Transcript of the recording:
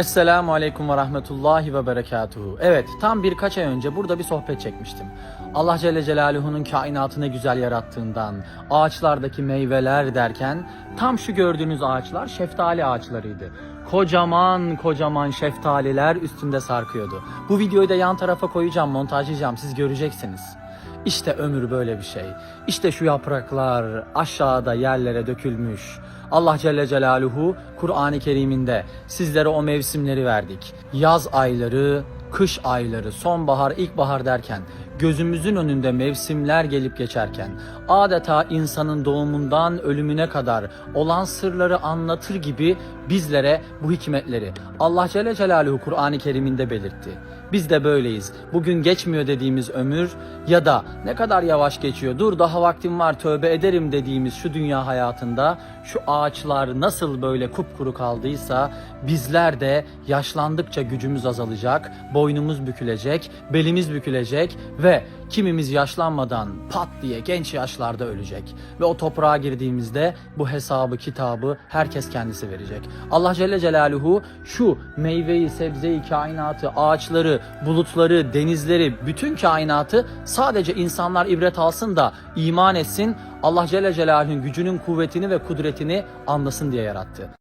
Esselamu Aleyküm ve Rahmetullahi ve Berekatuhu. Evet, tam birkaç ay önce burada bir sohbet çekmiştim. Allah Celle Celaluhu'nun kainatı ne güzel yarattığından, ağaçlardaki meyveler derken, tam şu gördüğünüz ağaçlar şeftali ağaçlarıydı. Kocaman kocaman şeftaliler üstünde sarkıyordu. Bu videoyu da yan tarafa koyacağım, montajlayacağım, siz göreceksiniz. İşte ömür böyle bir şey. İşte şu yapraklar aşağıda yerlere dökülmüş. Allah Celle Celaluhu Kur'an-ı Kerim'inde sizlere o mevsimleri verdik. Yaz ayları, kış ayları, sonbahar, ilkbahar derken gözümüzün önünde mevsimler gelip geçerken adeta insanın doğumundan ölümüne kadar olan sırları anlatır gibi bizlere bu hikmetleri Allah Celle Celaluhu Kur'an-ı Kerim'inde belirtti. Biz de böyleyiz. Bugün geçmiyor dediğimiz ömür ya da ne kadar yavaş geçiyor dur daha vaktim var tövbe ederim dediğimiz şu dünya hayatında şu ağaçlar nasıl böyle kupkuru kaldıysa bizler de yaşlandıkça gücümüz azalacak, boynumuz bükülecek, belimiz bükülecek ve kimimiz yaşlanmadan pat diye genç yaşlarda ölecek. Ve o toprağa girdiğimizde bu hesabı kitabı herkes kendisi verecek. Allah Celle Celaluhu şu meyveyi, sebzeyi, kainatı, ağaçları, bulutları, denizleri, bütün kainatı sadece insanlar ibret alsın da iman etsin. Allah Celle Celaluhu'nun gücünün kuvvetini ve kudretini anlasın diye yarattı.